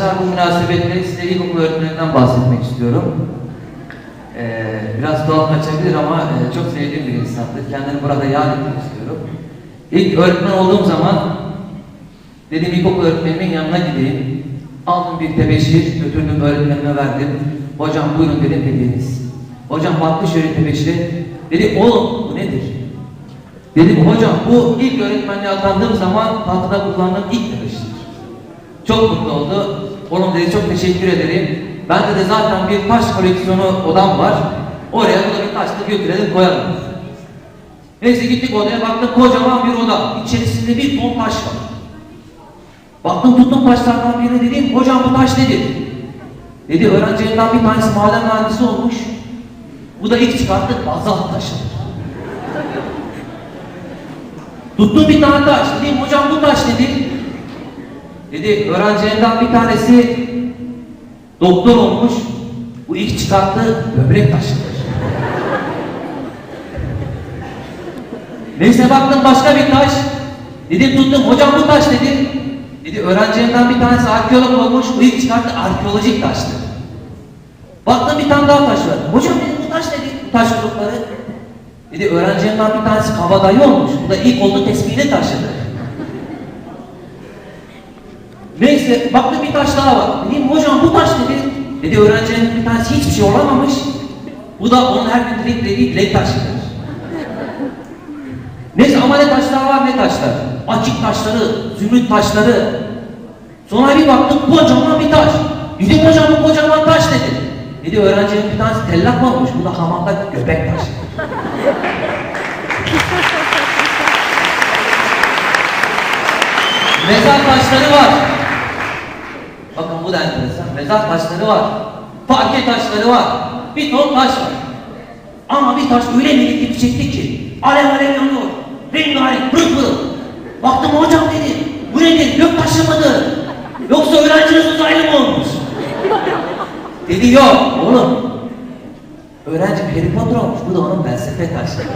arkadaşlar bu münasebetle size ilkokul öğretmeninden bahsetmek istiyorum. Ee, biraz tuhaf kaçabilir ama e, çok sevdiğim bir insandır. Kendini burada yad etmek istiyorum. İlk öğretmen olduğum zaman dedim ilkokul öğretmenimin yanına gideyim. Aldım bir tebeşir, götürdüm öğretmenime verdim. Hocam buyurun dedim hediyeniz. Hocam baktı şöyle tebeşire. Dedi oğlum bu nedir? Dedim hocam bu ilk öğretmenliğe atandığım zaman tahtada kullandığım ilk tebeşir. Çok mutlu oldu. Oğlum dedi çok teşekkür ederim. Bende de zaten bir taş koleksiyonu odam var. Oraya da bir taş da götürelim koyalım. Neyse gittik odaya baktım kocaman bir oda. İçerisinde bir ton taş var. Baktım tuttum taşlardan birini dedim hocam bu taş nedir? Dedi öğrencilerinden bir tanesi maden mühendisi olmuş. Bu da ilk çıkarttık bazalt taşıdır. Tuttum bir tane taş. Dedim hocam bu taş nedir? Dedi öğrencilerinden bir tanesi doktor olmuş. Bu ilk çıkarttığı böbrek taşıdır. Neyse baktım başka bir taş. Dedim tuttum hocam bu taş nedir? Dedi öğrencilerinden bir tanesi arkeolog olmuş. Bu ilk çıkarttığı arkeolojik taştır. Baktım bir tane daha taş var. Hocam dedim bu taş nedir? Bu taş grupları. Dedi öğrencilerinden bir tanesi kabadayı olmuş. Bu da ilk olduğu tespihini taşıdı. Neyse baktım bir taş daha var. Dedim hocam bu taş nedir? Dedi öğrencinin bir tanesi hiçbir şey olamamış. Bu da onun her gün dilek dilediği dilek taşıdır. Neyse ama ne taşlar var ne taşlar. Açık taşları, zümrüt taşları. Sonra bir baktım kocaman bir taş. Dedim hocam bu kocaman taş nedir? Dedi öğrencinin bir tanesi tellak olmuş. Bu da hamamda göbek taşı. Mezar taşları var. Bakın bu da enteresan. Mezar taşları var. Parke taşları var. Bir ton taş var. Ama bir taş öyle melekli çekti ki alev alev yanıyor. Rengarenk pırıl pırıl. Baktım hocam dedi. Bu nedir? Gök taşı mıdır? Yoksa öğrenciniz uzaylı mı olmuş? dedi yok oğlum. Öğrenci Harry Potter olmuş. Bu da onun felsefe taşı.